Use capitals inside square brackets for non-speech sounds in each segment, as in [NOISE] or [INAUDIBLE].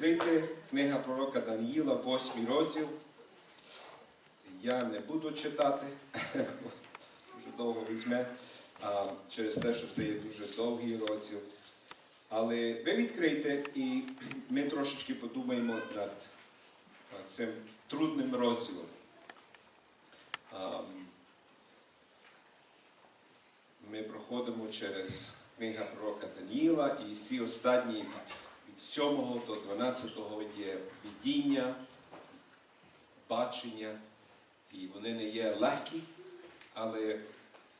відкрити книга пророка Даніїла, 8 розділ. Я не буду читати, [LAUGHS] дуже довго візьме, а, через те, що це є дуже довгий розділ. Але ви відкрийте і ми трошечки подумаємо над цим трудним розділом. Ми проходимо через книга пророка Даніїла і ці останні 7 до 12 є видіння, бачення, і вони не є легкі, але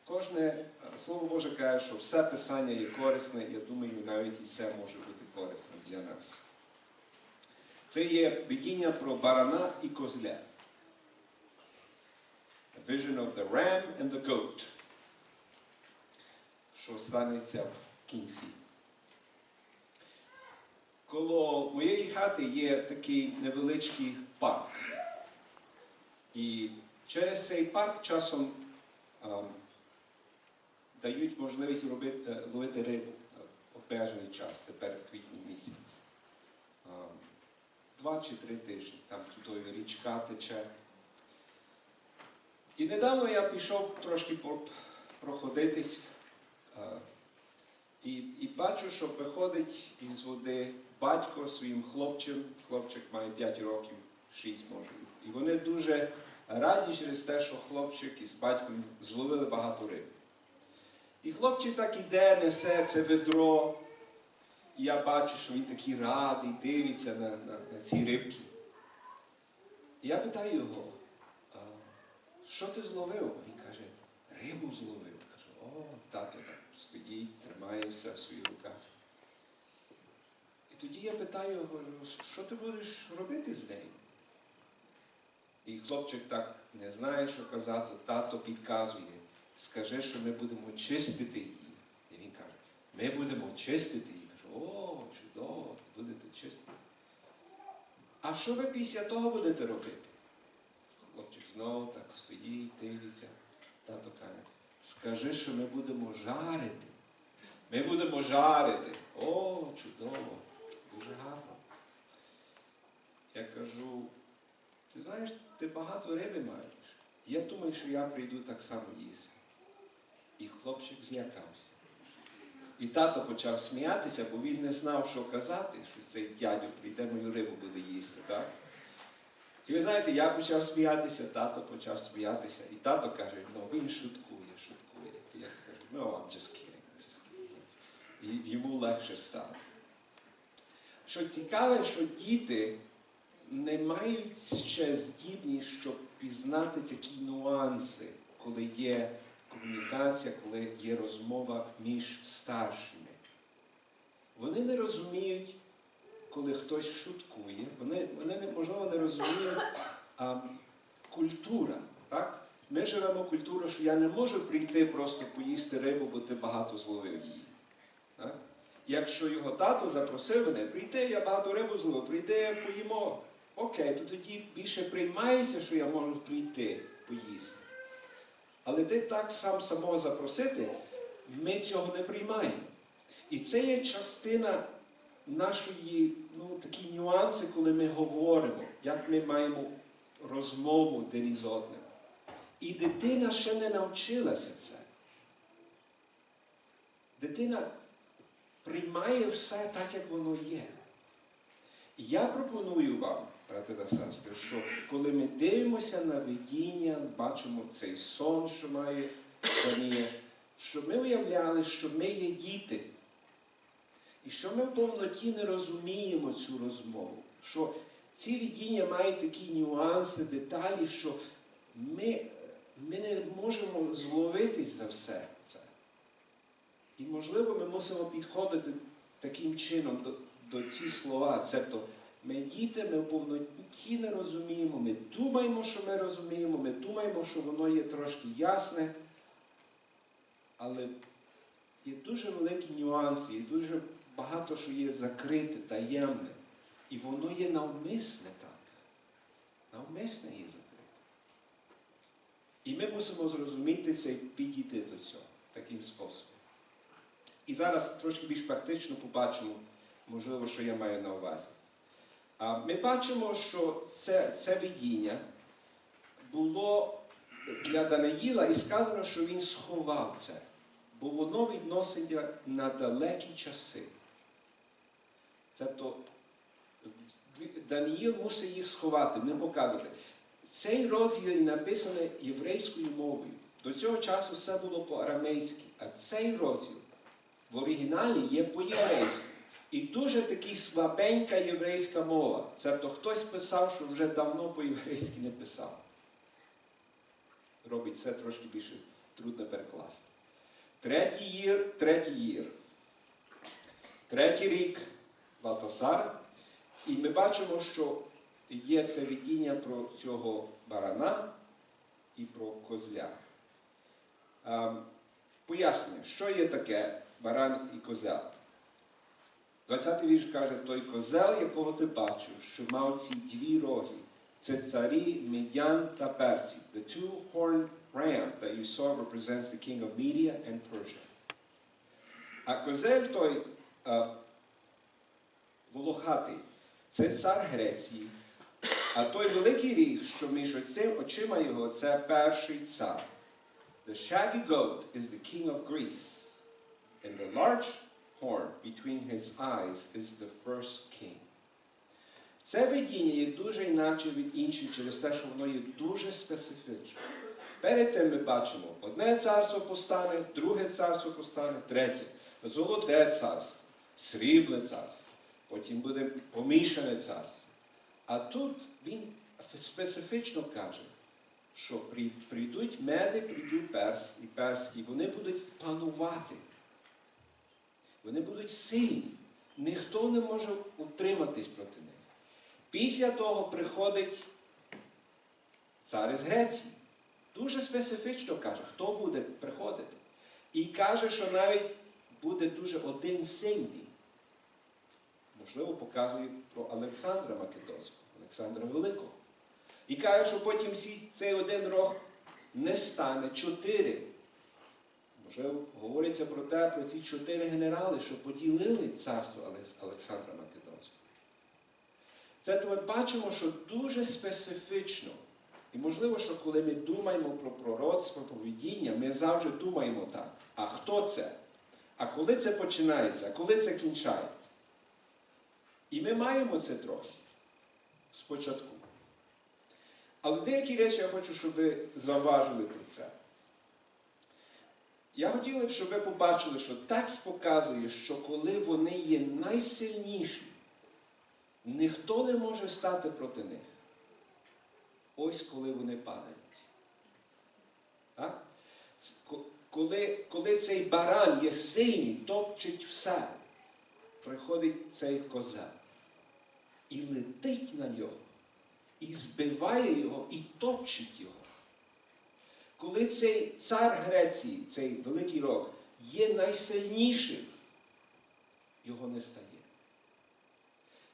кожне Слово Боже каже, що все писання є корисне, я думаю, навіть і це може бути корисним для нас. Це є видіння про барана і козля. A vision of the ram and the goat, що станеться в кінці. Коло моєї хати є такий невеличкий парк. І через цей парк часом ем, дають можливість робити, е, ловити рибу е, обмежений час, тепер в квітні місяць. Ем, Два чи три тижні, там туди річка тече. І недавно я пішов трошки проходитись е, і, і бачу, що виходить із води батько своїм хлопчим, хлопчик має 5 років, 6 може. І вони дуже раді через те, що хлопчик із батьком зловили багато риби. І хлопчик так іде, несе це ведро. І я бачу, що він такий радий, дивиться на, на, на ці рибки. І я питаю його, а, що ти зловив? Він каже, рибу зловив. Кажу, о, тато так стоїть, тримає все в своїх руках. І тоді я питаю його, що ти будеш робити з нею? І хлопчик так не знає, що казати, тато підказує, скажи, що ми будемо чистити її. І він каже, ми будемо чистити її. Кажу, о, чудово, будете чистити. А що ви після того будете робити? Хлопчик знову так стоїть, дивиться. Тато каже, скажи, що ми будемо жарити. Ми будемо жарити. О, чудово, дуже гарно. Я кажу, ти знаєш, ти багато риби маєш. Я думаю, що я прийду так само їсти. І хлопчик злякався. І тато почав сміятися, бо він не знав, що казати, що цей дядю прийде мою рибу буде їсти, так? І ви знаєте, я почав сміятися, тато почав сміятися. І тато каже, ну він шуткує, шуткує. І я кажу, ну, I'm just kidding, just kidding. І йому легше стало. Що цікаве, що діти не мають ще здібність, щоб пізнати такі нюанси, коли є комунікація, коли є розмова між старшими. Вони не розуміють, коли хтось шуткує, вони, вони можливо не розуміють а, культура. Так? Ми живемо культуру, що я не можу прийти просто поїсти рибу, бо ти багато зловив її. Якщо його тато запросив мене, прийти, я багато рибу зловив, прийди, поїмо. Окей, то тоді більше приймається, що я можу прийти поїсти. Але ти так сам самого запросити, ми цього не приймаємо. І це є частина нашої, ну, такі нюанси, коли ми говоримо, як ми маємо розмову один із одним. І дитина ще не навчилася це. Дитина приймає все так, як воно є. І я пропоную вам, брати та сестри, що коли ми дивимося на видіння, бачимо цей сон, що має Данія, щоб ми уявляли, що ми є діти. І що ми в повноті не розуміємо цю розмову. Що ці видіння мають такі нюанси, деталі, що ми, ми не можемо зловитись за все це. І, можливо, ми мусимо підходити таким чином до, до ці слова. Цебто, ми діти, ми в повноті не розуміємо, ми думаємо, що ми розуміємо, ми думаємо, що воно є трошки ясне, але є дуже великі нюанси, є дуже багато що є закрите, таємне. І воно є навмисне так. Навмисне є закрите. І ми мусимо зрозуміти це і підійти до цього таким способом. І зараз трошки більш практично побачимо, можливо, що я маю на увазі. Ми бачимо, що це, це видіння було для Даниїла і сказано, що він сховав це, бо воно відноситься на далекі часи. Тобто Даниїл мусить їх сховати, не показувати. Цей розділ написаний єврейською мовою. До цього часу все було по-арамейськи, а цей розділ в оригіналі є по-єврейськи. І дуже таки слабенька єврейська мова. Тобто хтось писав, що вже давно по-єврейськи не писав. Робить це трошки більше трудно перекласти. Третій їр, третій їр. Третій рік Валтасара. І ми бачимо, що є це видіння про цього барана і про козля. А, Пояснення, що є таке баран і козел. 20-й вірш каже, той козел, якого ти бачив, що мав ці дві роги. Це царі Медян та Персів. The two-horned ram that you saw represents the king of Media and Persia. А козель той а, волохатий, це цар Греції. А той великий ріг, що між оцим очима його, це перший цар. The shaggy goat is the king of Greece, and the large horn between his eyes is the first king. Це видіння є дуже інакше від інших через те, що воно є дуже специфічне. Перед тим ми бачимо, одне царство постане, друге царство постане, третє. Золоте царство, срібле царство, потім буде помішане царство. А тут він специфічно каже, що прийдуть меди, прийдуть перс і перс, і вони будуть панувати. Вони будуть сильні. Ніхто не може утриматись проти них. Після того приходить цар із Греції. Дуже специфічно каже, хто буде приходити. І каже, що навіть буде дуже один сильний. Можливо, показує про Олександра Македонського, Олександра Великого. І каже, що потім цей один рог не стане чотири. Можливо, говориться про те, про ці чотири генерали, що поділили царство Олександра Македонського. Це то ми бачимо, що дуже специфічно. І можливо, що коли ми думаємо про пророцтво, про видіння, ми завжди думаємо так. А хто це? А коли це починається, а коли це кінчається? І ми маємо це трохи спочатку. Але деякі речі я хочу, щоб ви заважили про це. Я хотів, щоб ви побачили, що текст показує, що коли вони є найсильніші, ніхто не може стати проти них. Ось коли вони падають. А? Коли, коли цей баран є сильний, топчить все, приходить цей козел і летить на нього, і збиває його, і топчить його. Коли цей цар Греції, цей великий рог, є найсильнішим, його не стає.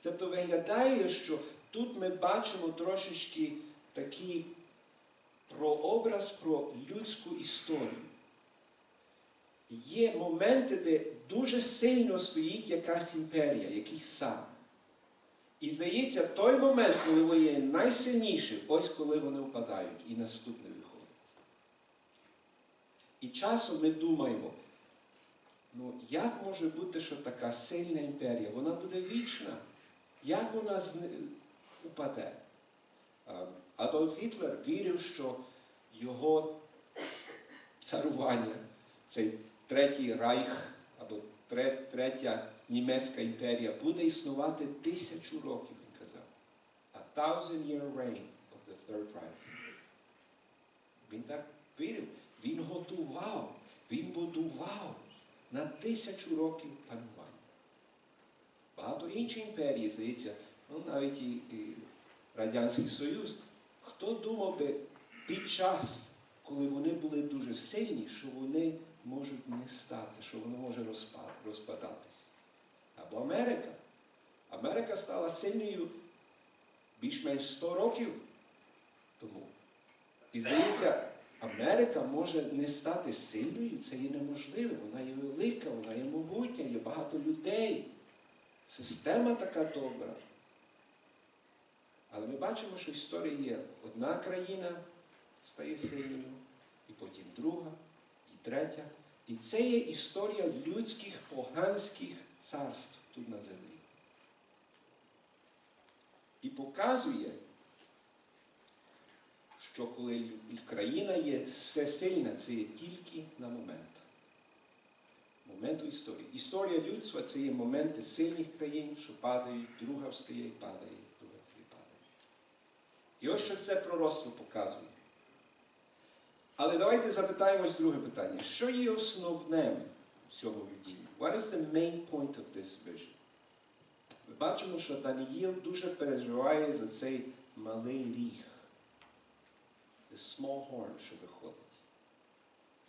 Тобто виглядає, що тут ми бачимо трошечки такий прообраз про людську історію. Є моменти, де дуже сильно стоїть якась імперія, якийсь сам. І здається, той момент, коли вони є найсильніші, ось коли вони впадають і наступне виходить. І часом ми думаємо, ну як може бути, що така сильна імперія, вона буде вічна? Як вона упаде? Адольф Гітлер вірив, що його царування, цей третій райх або третя німецька імперія буде існувати тисячу років, він казав. A thousand year reign of the Third Reich. Він так вірив. Він готував, він будував на тисячу років панування. Багато інші імперії, здається, ну навіть і, і Радянський Союз, хто думав би під час, коли вони були дуже сильні, що вони можуть не стати, що воно може розпадатись. Або Америка. Америка стала сильною більш-менш 100 років тому. І здається, Америка може не стати сильною, це є неможливо. Вона є велика, вона є могутня, є багато людей. Система така добра. Але ми бачимо, що історія є одна країна стає сильною, і потім друга, і третя. І це є історія людських поганських царств тут на землі. І показує, що коли країна є всесильна, це є тільки на момент. Моменту історії. Історія людства це є моменти сильних країн, що падають, друга встає і падає, друга встає і падає. І ось що це пророцтво показує. Але давайте запитаємось друге питання. Що є основним в цьому видінні? What is the main point of this vision? Ми бачимо, що Даниїл дуже переживає за цей малий ріг. Small horn, що виходить.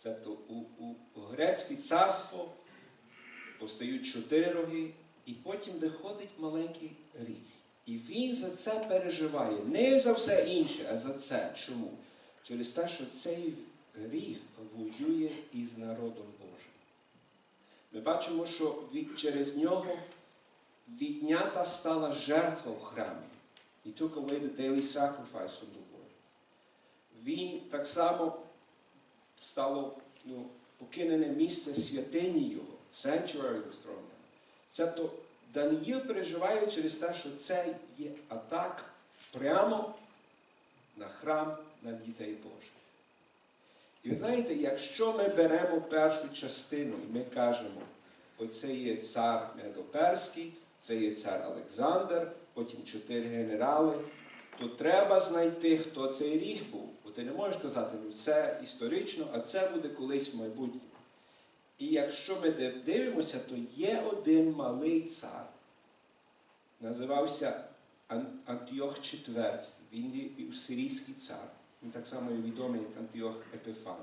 Тобто у, у, у грецьке царство постають чотири роги, і потім виходить маленький ріг. І він за це переживає. Не за все інше, а за це. Чому? Через те, що цей ріг воює із народом Божим. Ми бачимо, що від, через нього віднята стала жертва в храмі. Took away the daily sacrifice from the Lord. Він так само стало ну, покинене місце святині його, sanctuary thrown down. Тобто Даниїл переживає через те, що це є атак прямо на храм на дітей Божих. І ви знаєте, якщо ми беремо першу частину і ми кажемо, оце є цар Медоперський, це є цар Олександр, потім чотири генерали, то треба знайти, хто цей ріг був. Бо ти не можеш казати, ну це історично, а це буде колись в майбутньому. І якщо ми дивимося, то є один малий цар, називався Антіох IV. Він є сирійський цар. Він так само є відомий як Антіох Епифан.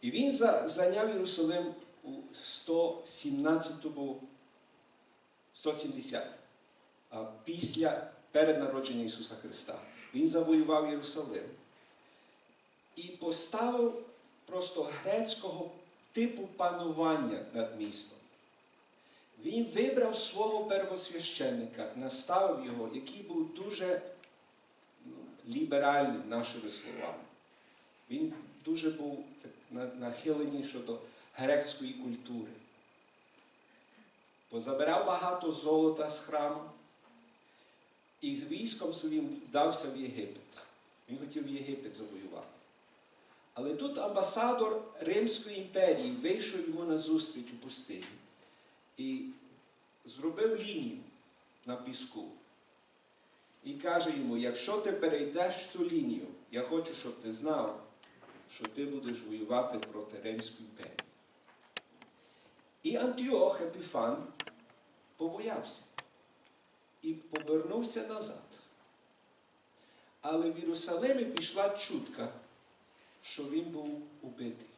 І він зайняв Єрусалим у 117 170 після перед народження Ісуса Христа. Він завоював Єрусалим і поставив просто грецького типу панування над містом. Він вибрав свого первосвященника, наставив його, який був дуже ну, ліберальним нашими словами. Він дуже був нахилений щодо грецької культури. Позабирав багато золота з храму і з військом своїм вдався в Єгипет. Він хотів Єгипет завоювати. Але тут амбасадор Римської імперії вийшов йому на зустріч у пустині і зробив лінію на піску. І каже йому, якщо ти перейдеш цю лінію, я хочу, щоб ти знав, що ти будеш воювати проти Римської імперії. І Антіох Епіфан побоявся і повернувся назад. Але в Єрусалимі пішла чутка, що він був убитий.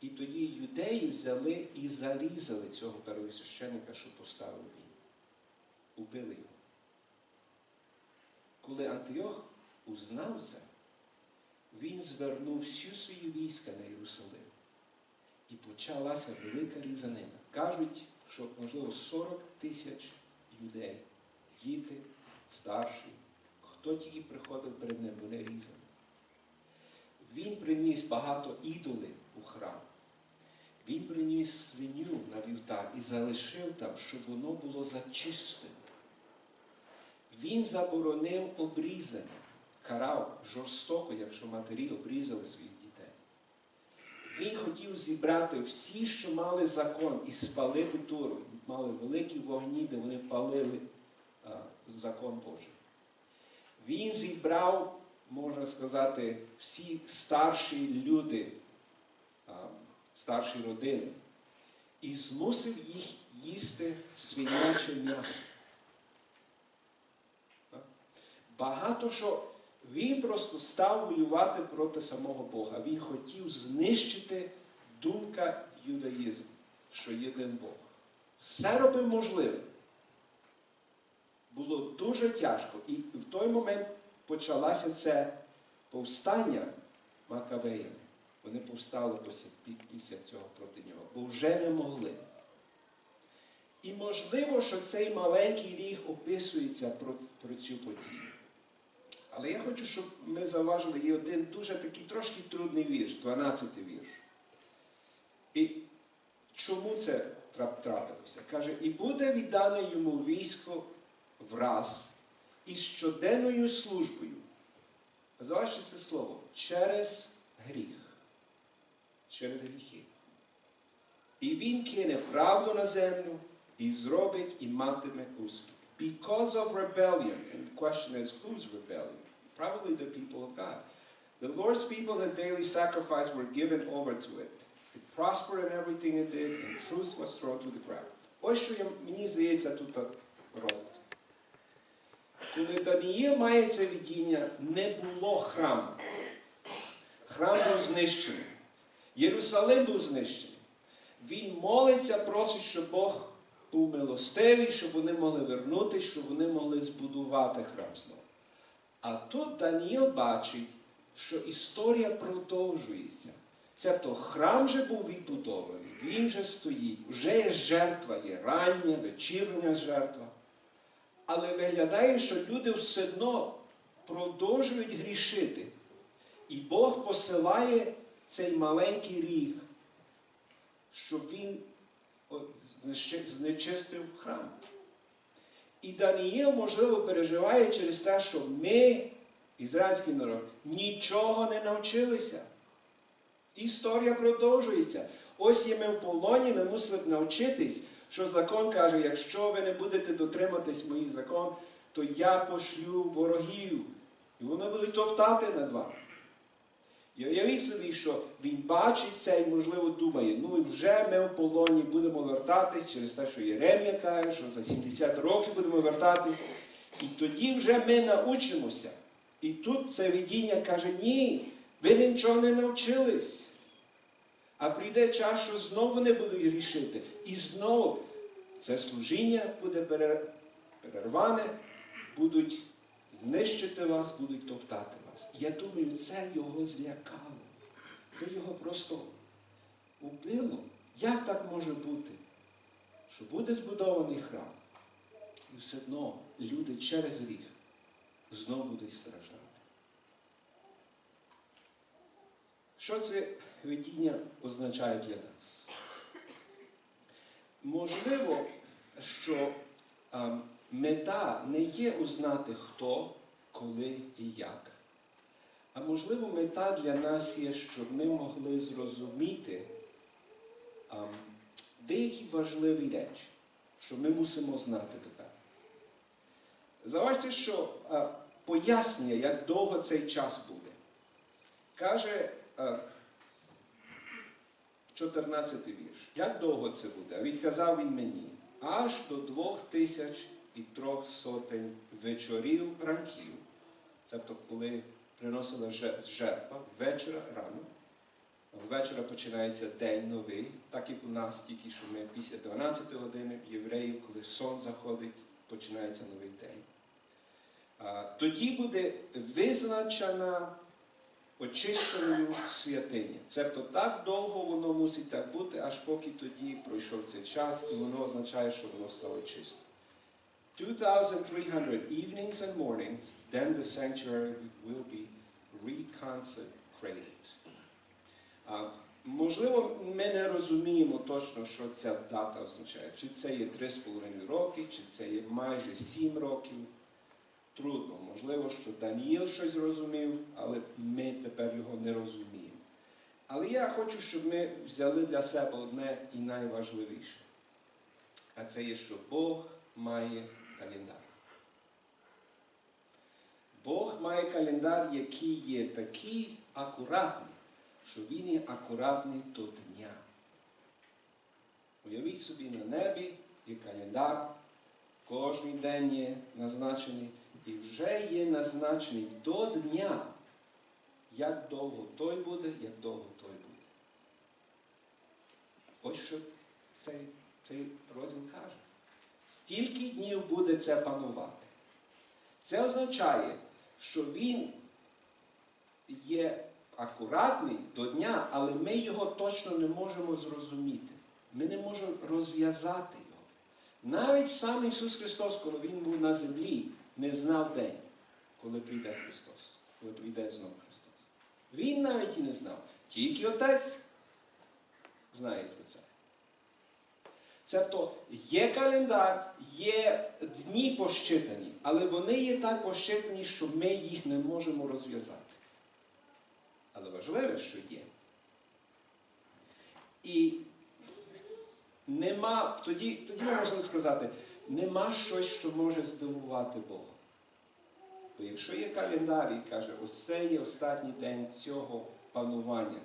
І тоді юдеї взяли і зарізали цього первосвященника, що поставив він. Убили його. Коли Антиох узнав це, він звернув всю свою війська на Єрусалим. І почалася велика різанина. Кажуть, що можливо 40 тисяч людей, діти, старші, хто тільки приходив перед ним, вони різали. Він приніс багато ідолів у храм. Він приніс свиню на вівтар і залишив там, щоб воно було зачистено. Він заборонив обрізання, карав жорстоко, якщо матері обрізали своїх дітей. Він хотів зібрати всі, що мали закон, і спалити Тору. Мали великі вогні, де вони палили а, закон Божий. Він зібрав, можна сказати, всі старші люди, а, старші родини, і змусив їх їсти свиняче м'ясо. Багато що він просто став воювати проти самого Бога. Він хотів знищити думка юдаїзму, що є один Бог. Все робив можливе. Було дуже тяжко. І в той момент почалося це повстання Макавеями. Вони повстали після, цього проти нього, бо вже не могли. І можливо, що цей маленький ріг описується про, про цю подію. Але я хочу, щоб ми заважили є один дуже такий трошки трудний вірш, 12-й вірш. І чому це трапилося? Каже, і буде віддане йому військо враз із щоденною службою. Заважте це слово через гріх. Через гріхи. І він кине правду на землю і зробить і матиме успіх. Because of rebellion, and the question is, whose rebellion? Probably the people of God. The Lord's people in daily sacrifice were given over to it. It prospered in everything it did, and truth was thrown to the ground. Ось що я- мені здається тут робиться. Коли Даніїл має це видіння, не було храму. Храм був знищений. Єрусалим був знищений. Він молиться, просить, щоб Бог був милостивий, щоб вони могли вернутися, щоб вони могли збудувати храм знову. А тут Даніїл бачить, що історія продовжується. Цебто храм вже був відбудований, він вже стоїть, вже є жертва, є рання, вечірня жертва. Але виглядає, що люди все одно продовжують грішити. І Бог посилає цей маленький ріг, щоб він знечистив храм. І Даніїл, можливо, переживає через те, що ми, ізраїльський народ, нічого не навчилися. Історія продовжується. Ось є ми в полоні, ми мусили б навчитись, що закон каже, якщо ви не будете дотриматись моїх закон, то я пошлю ворогів. І вони будуть топтати над вами. І уявіть собі, що він бачить це і, можливо, думає, ну вже ми в полоні будемо вертатись через те, що Єремія каже, що за 70 років будемо вертатись. І тоді вже ми научимося. І тут це видіння каже, ні, ви нічого не навчились. А прийде час, що знову не будуть грішити. І знову це служіння буде перерване, будуть знищити вас, будуть топтати вас. Я думаю, це його злякало. Це його просто убило. Як так може бути? Що буде збудований храм, і все одно люди через гріх знову будуть страждати. Що це видіння означає для нас? Можливо, що а, мета не є узнати хто, коли і як. А можливо, мета для нас є, щоб ми могли зрозуміти а, деякі важливі речі, що ми мусимо знати тепер. Заважте, що а, пояснює, як довго цей час буде. Каже 14 вірш. Як довго це буде? Відказав він мені, аж до двох тисяч і трьох сотень вечорів ранків. Тобто, коли приносила жертва вечора рано. Ввечора починається день новий, так як у нас тільки що ми після 12 години євреїв, коли сон заходить, починається новий день. Тоді буде визначена очищеною святиня. Тобто так довго воно мусить так бути, аж поки тоді пройшов цей час, і воно означає, що воно стало чисто. 2,300 evenings and mornings, then the sanctuary will be reconsecrated. А, можливо, ми не розуміємо точно, що ця дата означає. Чи це є 3,5 роки, чи це є майже 7 років. Можливо, що Даніїл щось зрозумів, але ми тепер його не розуміємо. Але я хочу, щоб ми взяли для себе одне і найважливіше. А це є, що Бог має календар. Бог має календар, який є такий акуратний, що він є акуратний до дня. Уявіть собі на небі є календар, кожен день є назначений, і вже є назначений до дня, як довго той буде, як довго той буде. Ось що цей, цей розділ каже. Стільки днів буде це панувати. Це означає, що він є акуратний до дня, але ми його точно не можемо зрозуміти. Ми не можемо розв'язати його. Навіть сам Ісус Христос, коли Він був на землі, не знав день, коли прийде Христос, коли прийде знову Христос. Він навіть і не знав. Тільки Отець знає про це. Тобто є календар, є дні пощитані, але вони є так пощитані, що ми їх не можемо розв'язати. Але важливе, що є. І нема, тоді, тоді ми можемо сказати, нема щось, що може здивувати Бога. Бо якщо є календар і каже, ось це є останній день цього панування,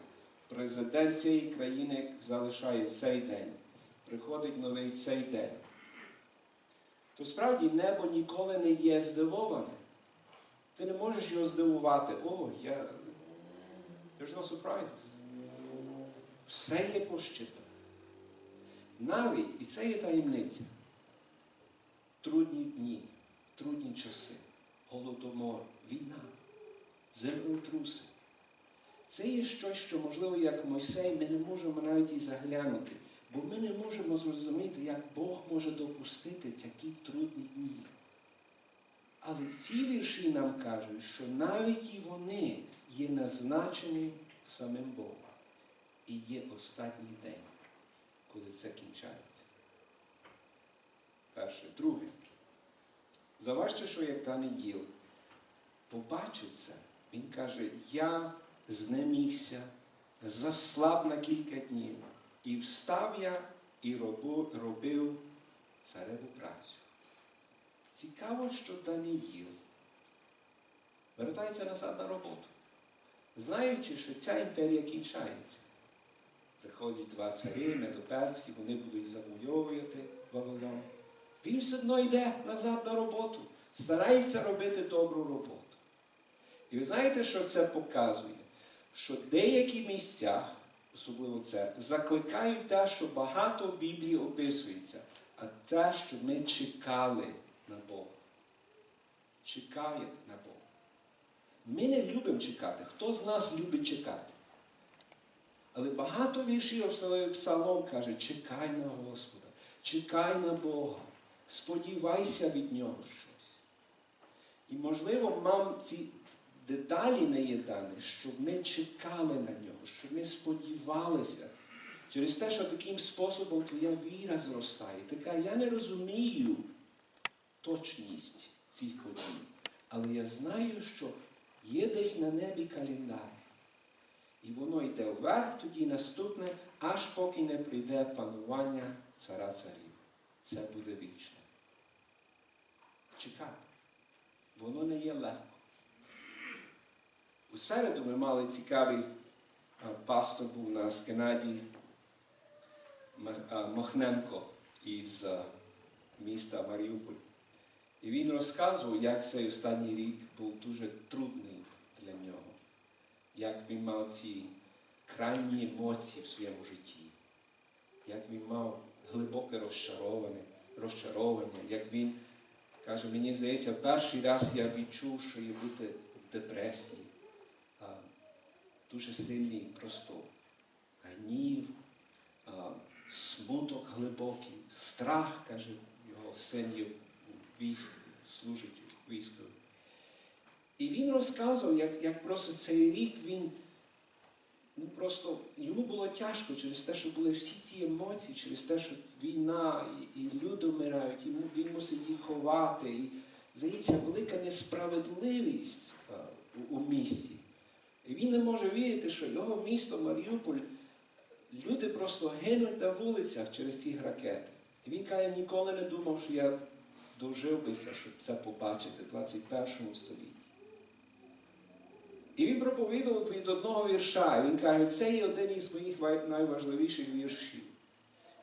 президент цієї країни залишає цей день, приходить новий цей день, то справді небо ніколи не є здивоване. Ти не можеш його здивувати. О, я. There's no surprises. Все є пощитане. Навіть, і це є таємниця. Трудні дні, трудні часи, голодомор, війна, землетруси. Це є щось, що, можливо, як Мойсей, ми не можемо навіть і заглянути, бо ми не можемо зрозуміти, як Бог може допустити такі трудні дні. Але ці вірші нам кажуть, що навіть і вони є назначені самим Богом. І є останній день, коли це кінчається. Перше. Друге. Заважте, що як Даниїл побачив це, він каже, я знемігся, заслаб на кілька днів, і встав я і робив цареву працю. Цікаво, що Даниїл вертається назад на роботу, знаючи, що ця імперія кінчається. Приходять два царі, медоперські, вони будуть завойовувати Вавилон. Він все одно йде назад на роботу, старається робити добру роботу. І ви знаєте, що це показує? Що в деяких місцях, особливо це, закликають те, що багато в Біблії описується, а те, що ми чекали на Бога. Чекає на Бога. Ми не любимо чекати. Хто з нас любить чекати? Але багато віршів Псалом каже, чекай на Господа, чекай на Бога, сподівайся від Нього щось. І, можливо, нам ці деталі не є дані, щоб ми чекали на нього, щоб ми сподівалися. Через те, що таким способом твоя віра зростає. Така, я не розумію точність цих подій, але я знаю, що є десь на небі календар. І воно йде вверх, тоді наступне, аж поки не прийде панування цара царів. Це буде вічно. Чекати. Воно не є легко. У середу ми мали цікавий пастор був у нас Геннадій Махненко із міста Маріуполь. І він розказував, як цей останній рік був дуже трудний для нього як він мав ці крайні емоції в своєму житті, як він мав глибоке розчароване, розчаровання, як він каже, мені здається, перший раз я відчув, що є бути в депресії, а, дуже сильний просто гнів, а, смуток глибокий, страх, каже, його син є військ, служить в війську. І він розказував, як, як просто цей рік він ну просто йому було тяжко через те, що були всі ці емоції, через те, що війна, і, і люди вмирають, і він мусив їх ховати. І здається, велика несправедливість а, у, у місті. І він не може вірити, що його місто Маріуполь, люди просто гинуть на вулицях через ці ракети. І він каже, ніколи не думав, що я дожив бися, щоб це побачити в 21 столітті. І він проповідував від одного вірша. Він каже, це є один із моїх найважливіших віршів.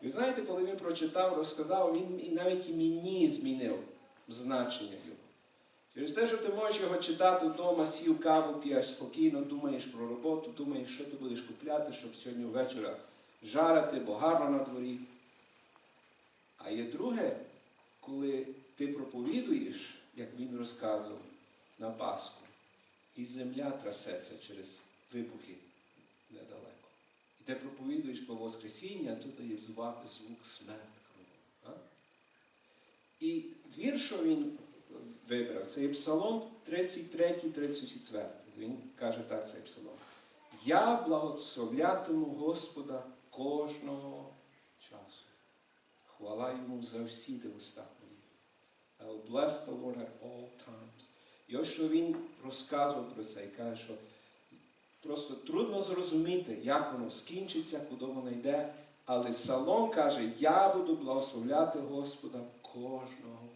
І знаєте, коли він прочитав, розказав, він навіть і мені змінив значення його. Через те, що ти можеш його читати вдома, сів каву, п'єш спокійно, думаєш про роботу, думаєш, що ти будеш купляти, щоб сьогодні ввечері жарити, бо гарно на дворі. А є друге, коли ти проповідуєш, як він розказував на Пасху, і земля трасеться через вибухи недалеко. І ти проповідуєш про Воскресіння, тут є звук, смерть. І вірш, що він вибрав, це є Псалом 33-34. Він каже так, цей псалом. Я благословлятиму Господа кожного часу. Хвала йому завсіди в устах моїх. I will bless the Lord at all times. І що він розказував про це і каже, що просто трудно зрозуміти, як воно скінчиться, куди воно йде. Але Псалом каже, я буду благословляти Господа кожного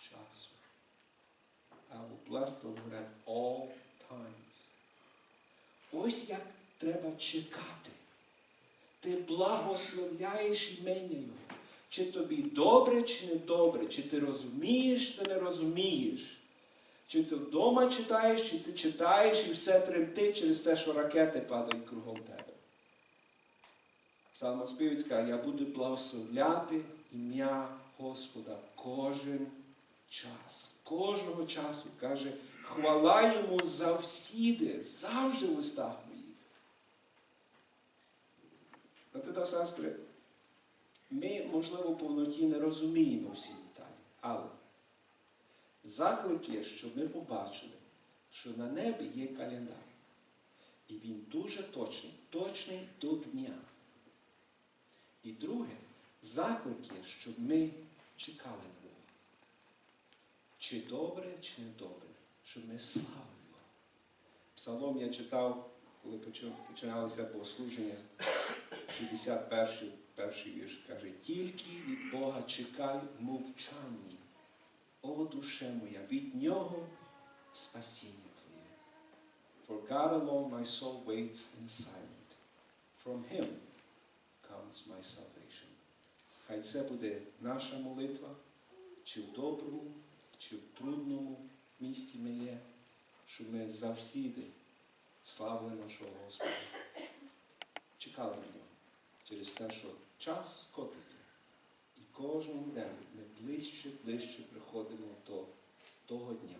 часу. I will bless the Lord at all times. Ось як треба чекати. Ти благословляєш імення Його. Чи тобі добре, чи не добре, чи ти розумієш, чи не розумієш. Чи ти вдома читаєш, чи ти читаєш і все тремтить через те, що ракети падають кругом тебе. Псалмоспівець каже, я буду благословляти ім'я Господа кожен час. Кожного часу каже, хвала йому завсіди, завжди в устах моїх. Брати та сестри, ми, можливо, в повноті не розуміємо всі деталі, але заклик є, щоб ми побачили, що на небі є календар. І він дуже точний, точний до дня. І друге, заклик є, щоб ми чекали на Бога. Чи добре, чи не добре, щоб ми славили Його. Псалом я читав, коли починалося богослуження, 61 перший вірш каже, тільки від Бога чекай в мовчанні, о душе моя, від Нього спасіння Твоє. For God alone my soul waits in silence. From Him comes my salvation. Хай це буде наша молитва, чи в доброму, чи в трудному місці ми є, щоб ми завсіди славили нашого Господа. Чекали на нього через те, що час котиться. Кожним днем ми ближче, ближче приходимо до того дня,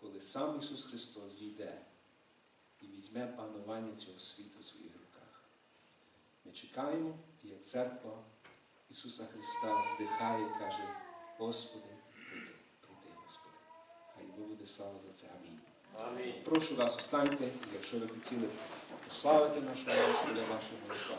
коли сам Ісус Христос зійде і візьме панування цього світу в своїх руках. Ми чекаємо, і як церква Ісуса Христа здихає і каже, Господи, прийди, прийди, Господи. Хай йому буде слава за це. Амінь. Амінь. Прошу вас, встаньте, якщо ви хотіли прославити нашого Господа, вашого молитва.